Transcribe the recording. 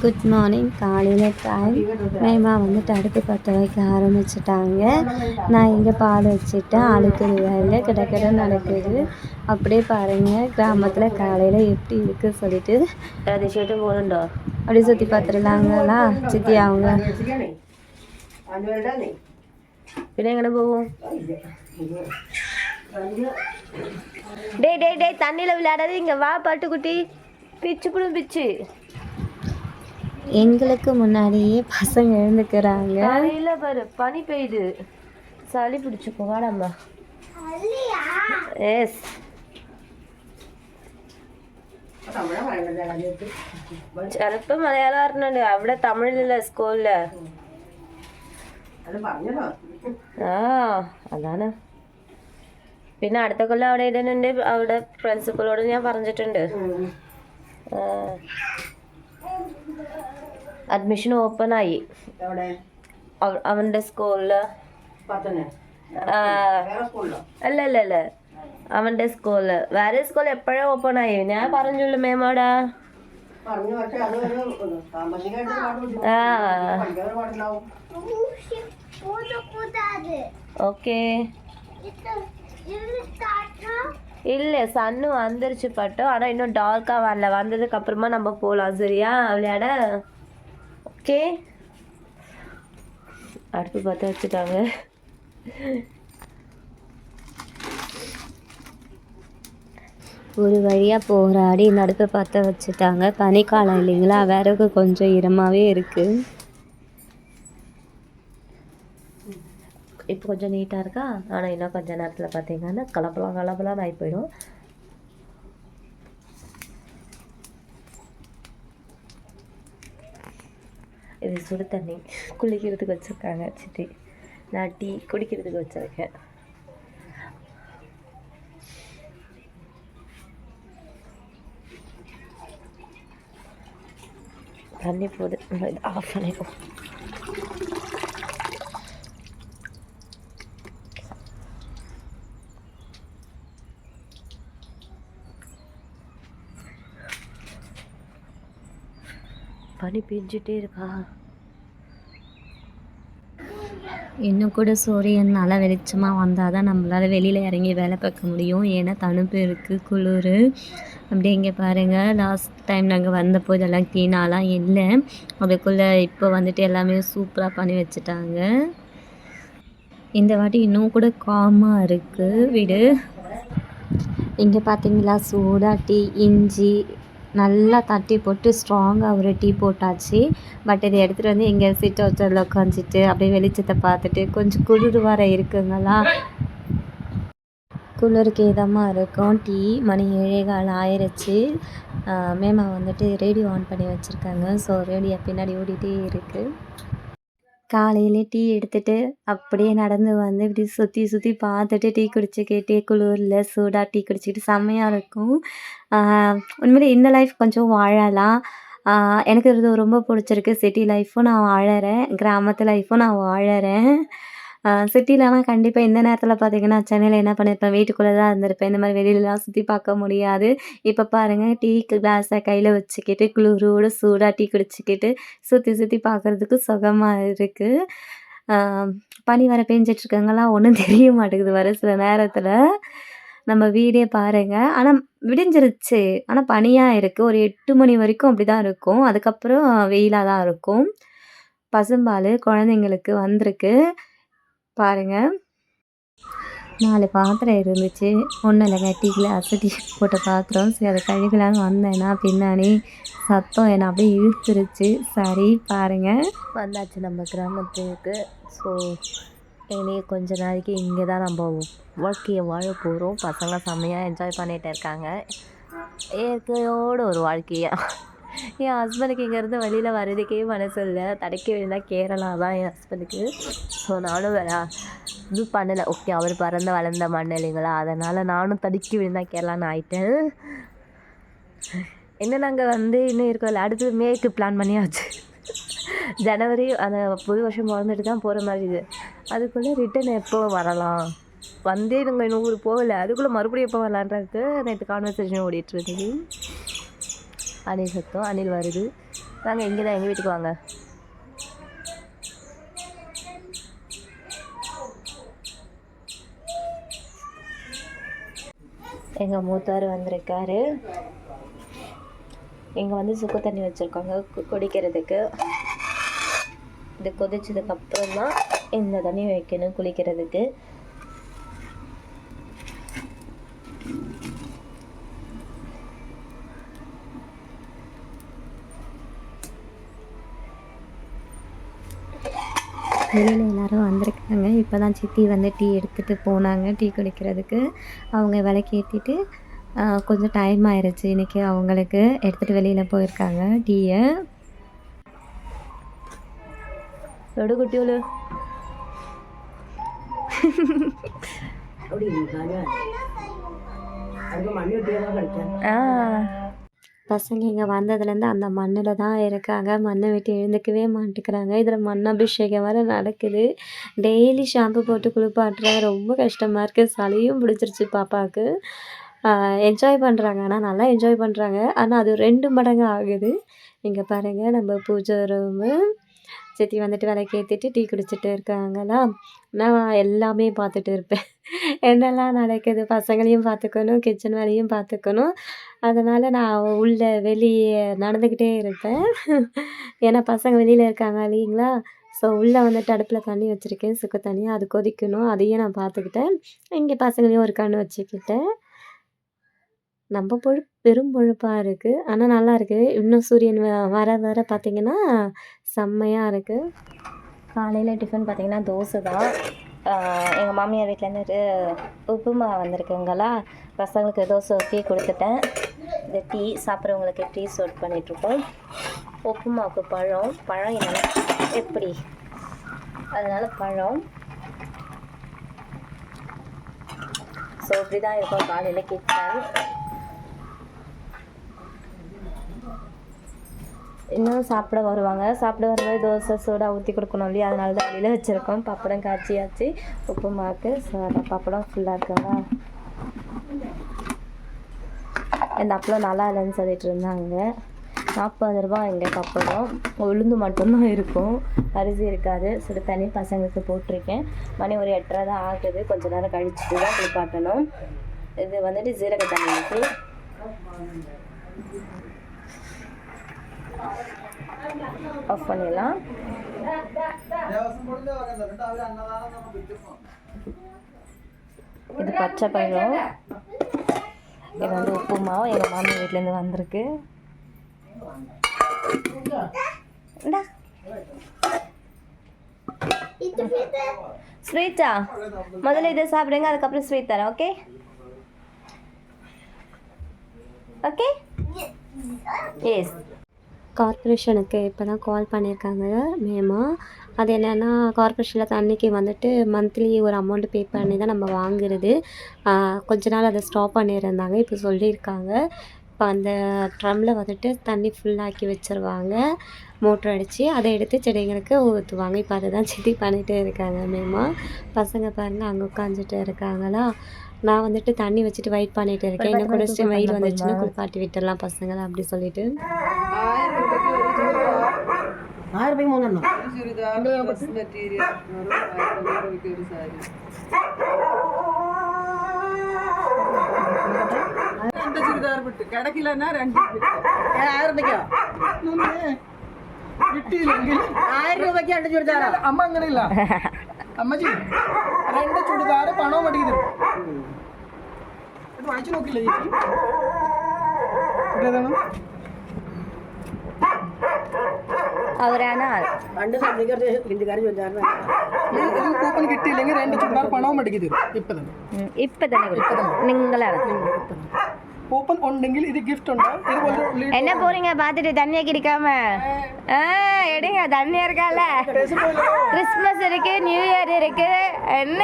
Good morning காலையில் time மேமா வந்துட்டு அடுப்பு பற்ற வைக்க ஆரம்பிச்சிட்டாங்க நான் இங்கே பால் வச்சுட்டேன் அழுக்கிற வேலை கிட கிட நடக்குது அப்படியே பாருங்கள் கிராமத்தில் காலையில் எப்படி இருக்குது சொல்லிட்டு அது ஷர்ட்டு போகணுண்டோ அப்படி சுற்றி பார்த்துடலாங்களா சித்தி அவங்க പിന്നെ എങ്ങനെ പോകും டேய் டேய் டேய் தண்ணியில் விளையாடாது இங்கே வா பட்டுக்குட்டி பிச்சு புடும் பிச்சு எங்களுக்கு முன்னாடியே பசங்க எழுந்துக்கிறாங்க காலையில் பாரு பனி பெய்யுது சளி பிடிச்சிக்கோ வாடாம்மா எஸ் ചിലപ്പോ മലയാളം പറഞ്ഞിട്ടുണ്ട് അവിടെ തമിഴിലല്ല സ്കൂളില് ആ അതാണ് പിന്നെ അടുത്ത കൊല്ലം അവിടെ ഇടുന്നുണ്ട് അവിടെ പ്രിൻസിപ്പളോട് ഞാൻ പറഞ്ഞിട്ടുണ്ട് അഡ്മിഷൻ ഓപ്പൺ ആയി അവ- അവന്റെ സ്കൂളില് ആ, അല്ല അല്ല അല്ല അവന്റെ സ്കൂളില് വേറെ സ്കൂൾ എപ്പോഴാ ഓപ്പൺ ആയി ഞാൻ പറഞ്ഞുള്ളൂ മേമോടാ ആ ஓகே இல்லை சன்னு வந்துருச்சு பட்டும் ஆனால் இன்னும் டார்க்காக வரல வந்ததுக்கு அப்புறமா நம்ம போகலாம் சரியா விளையாட ஓகே. அடுப்பு பார்த்து வச்சுட்டாங்க. ஒரு வழியாக போராடி இந்த அடுப்பை பார்த்து வச்சுட்டாங்க. பனிக்காலம் இல்லைங்களா? விறகு கொஞ்சம் ஈரமாகவே இருக்குது இப்போ கொஞ்சம் நீட்டாக இருக்கா? ஆனால் இன்னும் கொஞ்சம் நேரத்தில் பார்த்தீங்கன்னா கலப்பலாம் கலப்பலாம் ஆகி போயிடும். இது சுடு தண்ணி குளிக்கிறதுக்கு வச்சுருக்காங்க. சிட்டி. நான் டீ குடிக்கிறதுக்கு வச்சுருக்கேன். தண்ணி போகுது ஆஃப் பண்ணிடுவோம். பனி பெஞ்சிட்டே இருக்கா? இன்னும் கூட சூரியன் நல்லா வெளிச்சமாக வந்தால் தான் நம்மளால் வெளியில் இறங்கி வேலை பார்க்க முடியும். ஏன்னா தணுப்பு இருக்குது குளிர். அப்படியே இங்கே பாருங்கள் லாஸ்ட் டைம் நாங்கள் வந்தப்போ இதெல்லாம் க்ளீனாலாம் இல்லை. அதுக்குள்ளே இப்போ வந்துட்டு எல்லாமே சூப்பராக பண்ணி வச்சுட்டாங்க. இந்த வாட்டி இன்னும் கூட காமாக இருக்குது வீடு. இங்கே பார்த்தீங்களா சூடா டீ இஞ்சி நல்லா தட்டி போட்டு ஸ்ட்ராங்காக ஒரு டீ போட்டாச்சு. பட் இதை எடுத்துகிட்டு வந்து இங்கே சிட் ஹவுஸில் உட்காந்துட்டு அப்படியே வெளிச்சத்தை பார்த்துட்டு கொஞ்சம் குளிர் வர இருக்குங்களா? குளிருக்கு இதமாக இருக்கும். டீ மணி ஏழே கால் ஆயிடுச்சு மேமா வந்துட்டு ரேடியோ ஆன் பண்ணி வச்சுருக்காங்க. ஸோ ரேடியோ பின்னாடி ஓடிட்டே இருக்குது காலையிலே டீ எடுத்துட்டு அப்படியே நடந்து வந்து இப்படி சுற்றி சுற்றி பார்த்துட்டு டீ குடிச்சுக்கிட்டே குளிரில் சூடாக டீ குடிச்சிக்கிட்டு செம்மையாக இருக்கும். உண்மையிலே இந்த லைஃப் கொஞ்சம் வாழலாம். எனக்கு இது ரொம்ப பிடிச்சிருக்கு சிட்டி லைஃப்பும் நான் வாழறேன். கிராமத்து லைஃப்பும் நான் வாழறேன். சிட்டிலலாம் கண்டிப்பாக இந்த நேரத்தில் பார்த்தீங்கன்னா சென்னையில் என்ன பண்ணியிருப்பேன் வீட்டுக்குள்ளே தான் இருந்திருப்பேன். இந்த மாதிரி வெளியிலலாம் சுற்றி பார்க்க முடியாது. இப்போ பாருங்கள் டீ கிளாஸை கையில் வச்சுக்கிட்டு குளிரோடு சூடாக டீ குடிச்சிக்கிட்டு சுற்றி சுற்றி பார்க்குறதுக்கு சுகமாக இருக்குது பனி வர பெஞ்சிட்ருக்கங்களாம் ஒன்றும் தெரிய மாட்டேங்குது வர சில நேரத்தில். நம்ம வீடே பாருங்கள் ஆனால் விடிஞ்சிருச்சு. ஆனால் பனியாக இருக்குது ஒரு எட்டு மணி வரைக்கும் அப்படி தான் இருக்கும். அதுக்கப்புறம் வெயிலாக தான் இருக்கும். பசும்பால் குழந்தைங்களுக்கு வந்திருக்கு. பாருங்கள் நாலு பாத்திரம் இருந்துச்சு. ஒன்றும் இல்லைங்க டீ கிளாஸ் டீ போட்ட பாத்திரம். சரி அதை கழுகலான்னு வந்தேன்னா பின்னாடி சத்தம் என்னை அப்படியே இழுத்துருச்சு. சரி பாருங்கள் வந்தாச்சு நம்ம கிராமத்துக்கு. ஸோ இனி கொஞ்ச நாளைக்கு இங்கே தான் நம்ம வாழ்க்கையை வாழ போகிறோம் பசங்க செம்மையாக என்ஜாய் பண்ணிகிட்டு இருக்காங்க. இயற்கையோட ஒரு வாழ்க்கையாக என் ஹஸ்பண்டுக்கு இங்கேருந்து வெளியில் வர்றதுக்கே மனசு இல்லை. தடைக்க வேண்டியதாக கேரளா தான் என் ஹஸ்பண்டுக்கு ஸோ நானும் வேற இது பண்ணலை. ஓகே அவர் பிறந்த வளர்ந்த மண் இல்லைங்களா அதனால் நானும் தடுக்கி விழுந்தால் கேரளான்னு ஆயிட்டேன். என்ன நாங்கள் வந்து இன்னும் இருக்கல அடுத்து மேக்கு பிளான் பண்ணியாச்சு. ஜனவரி அந்த புது வருஷம் பிறந்துட்டு தான் போகிற மாதிரி இது. அதுக்குள்ளே ரிட்டன் எப்போ வரலாம்? வந்தே நாங்கள் இன்னும் ஊருக்கு போகலை. அதுக்குள்ளே மறுபடியும் எப்போ வரலான்றது நேற்று கான்வர்சேஷன் ஓடிட்டு இருந்தது. அணில் சத்தம். அணில் வருது. வாங்க இங்கே தான் எங்கள் வீட்டுக்கு வாங்க. எங்கள் மூத்தார் வந்திருக்காரு. இங்கே வந்து சுக்கு தண்ணி வச்சுருக்காங்க. குடிக்கிறதுக்கு. இது கொதிச்சதுக்கு அப்புறம் தான் இந்த தண்ணி வைக்கணும் குளிக்கிறதுக்கு. வெளியில் எல்லாரும் வந்திருக்காங்க. இப்போ தான் சித்தி வந்து டீ எடுத்துகிட்டு போனாங்க. டீ குடிக்கிறதுக்கு. அவங்க ஏற்றிட்டு கொஞ்சம் டைம் ஆயிருச்சு. இன்றைக்கி அவங்களுக்கு எடுத்துகிட்டு வெளியில் போயிருக்காங்க டீயை. எடு குட்டியோலு ஆ. பசங்க இங்கே வந்ததுலேருந்து அந்த மண்ணில் தான் இருக்காங்க. மண்ணை விட்டு எழுந்துக்கவே மாட்டேங்கிறாங்க. இதில் மண் அபிஷேகம் வேறு நடக்குது. டெய்லி ஷாம்பு போட்டு குளிப்பாட்டுறேன் ரொம்ப கஷ்டமாக இருக்குது சளியும் பிடிச்சிருச்சு பாப்பாவுக்கு. என்ஜாய் பண்ணுறாங்க ஆனால் நல்லா என்ஜாய் பண்ணுறாங்க ஆனால் அது ரெண்டு மடங்கு ஆகுது. இங்கே பாருங்கள் நம்ம பூஜை ரூமு சித்தி வந்துட்டு விலைக்கு ஏற்றிட்டு டீ குடிச்சிட்டு இருக்காங்களா? நான் எல்லாமே பார்த்துட்டு இருப்பேன். என்னெல்லாம் நடக்குது? பசங்களையும் பார்த்துக்கணும் கிச்சன் வேலையும் பார்த்துக்கணும். அதனால் நான் உள்ளே வெளியே நடந்துக்கிட்டே இருப்பேன். ஏன்னா பசங்க வெளியில் இருக்காங்க இல்லைங்களா? ஸோ உள்ளே வந்துட்டு அடுப்பில் தண்ணி வச்சுருக்கேன். சுக்கு தண்ணியாக அது கொதிக்கணும். அதையும் நான் பார்த்துக்கிட்டேன். இங்கே பசங்களையும் ஒரு கண்ணு வச்சுக்கிட்டேன். நம்ம பொழு பெரும் பொழுப்பாக இருக்குது ஆனால் நல்லா இருக்குது இன்னும் சூரியன் வ- வர வர பார்த்திங்கன்னா செம்மையாக இருக்குது காலையில் டிஃபன் பார்த்திங்கன்னா தோசை தான். எங்கள் மாமியார் வீட்டிலேருந்து உப்புமா வந்திருக்குங்களா? பசங்களுக்கு தோசை ஊற்றி கொடுத்துட்டேன். இந்த டீ சாப்பிட்றவங்களுக்கு டீ சர்வ் பண்ணிகிட்ருக்கோம் உப்புமாவுக்கு பழம். பழம் என்ன எப்படி? அதனால் பழம். ஸோ இப்படி தான் இருக்கும் காலையில் கிச்சன் இன்னும் சாப்பிட வருவாங்க. சாப்பிட வரும்போது தோசை சூடாக ஊற்றி கொடுக்கணும் இல்லையா? அதனால தான் வெளியில் வச்சுருக்கோம். பப்படம் காய்ச்சியாச்சு. உப்புமாவுக்கு ஸோ பப்படம் ஃபுல்லாக இருக்குங்களா? இந்த அப்பளம் நல்லா இல்லைன்னு சொல்லிட்டு இருந்தாங்க. நாற்பது ரூபா எங்களுக்கு பப்படம் உளுந்து மட்டும்தான் இருக்கும். அரிசி இருக்காது. சுடு தண்ணி பசங்களுக்கு போட்டிருக்கேன். மணி ஒரு எட்டரை தான் ஆகுது. கொஞ்ச நேரம் கழிச்சுட்டு தான் குளிப்பாட்டணும். இது வந்துட்டு ஜீரக தண்ணி ஊற்றி ஆஃப் பண்ணிடலாம். இது பச்சை பழம். இது வந்து உப்புமாவும் எங்கள் மாமி வீட்டிலேருந்து வந்திருக்கு. ஸ்வீட்டா முதல்ல இதை சாப்பிடுங்க அதுக்கப்புறம் ஸ்வீட் தரேன் ஓகே? ஓகே? எஸ் கார்ப்பரேஷனுக்கு இப்போ தான் கால் பண்ணியிருக்காங்க மேமா. அது என்னென்னா கார்ப்பரேஷனில் தண்ணிக்கு வந்துட்டு மந்த்லி ஒரு அமௌண்ட் பே பண்ணி தான் நம்ம வாங்குறது. கொஞ்ச நாள் அதை ஸ்டாப் பண்ணியிருந்தாங்க இப்போ சொல்லியிருக்காங்க. இப்போ அந்த ட்ரம்மில் வந்துட்டு தண்ணி ஃபுல்லாக்கி வச்சுருவாங்க மோட்ரு அடித்து அதை எடுத்து செடிங்களுக்கு ஊற்றுவாங்க இப்போ அதை தான் சித்தி பண்ணிகிட்டே இருக்காங்க மேமா. பசங்க பாருங்கள் அங்கே உட்காந்துட்டு இருக்காங்களா? நான் வந்துட்டு தண்ணி வச்சுட்டு வெயிட் பண்ணிட்டு இருக்கேன். இன்னும் குடிச்சிட்டு வெயில் வந்துச்சுன்னா குளிப்பாட்டி விட்டுடலாம் பசங்களை அப்படி சொல்லிட்டு. ആയിരം രൂപയ്ക്ക് മൂന്നെണ്ണം രണ്ട് ചുരിദാർ വിട്ട്. കിടക്കില്ലെന്നാ രണ്ട് ആയിരം രൂപയ്ക്കോ കിട്ടിയില്ലെങ്കിൽ ആയിരം രൂപയ്ക്ക് രണ്ട് ചുരിദാറാ? അമ്മ അങ്ങനെയില്ല. അമ്മച്ചി രണ്ട് ചുരിദാർ പണവും മടിക്ക് തരും വായിച്ചു നോക്കില്ല ചേച്ചി? ഇതേതാണ് അവരാണ് പണ്ട് സന്ധിക്കാർ ഹിന്ദിക്കാർ ചുരിദാറിന് ഇത് കൂപ്പൺ കിട്ടിയില്ലെങ്കിൽ രണ്ട് ചുരിദാർ പണവും മടിക്ക് തരും ഇപ്പൊ തന്നെ ഇപ്പം തന്നെ കൊടുക്കും നിങ്ങളാണ് കൂപ്പൺ ഉണ്ടെങ്കിൽ ഇത് ഗിഫ്റ്റ് ഉണ്ട് ഇതുപോലെ ലീ- என்ன போறீங்க பார்த்துட்டு தண்ணியை கிடிக்காம ஆ எடுங்க தண்ணி இருக்கால ടേസ്റ്റ് പോയില്ലല്ലോ. கிறிஸ்மஸ் இருக்கு நியூ இயர் இருக்கு என்ன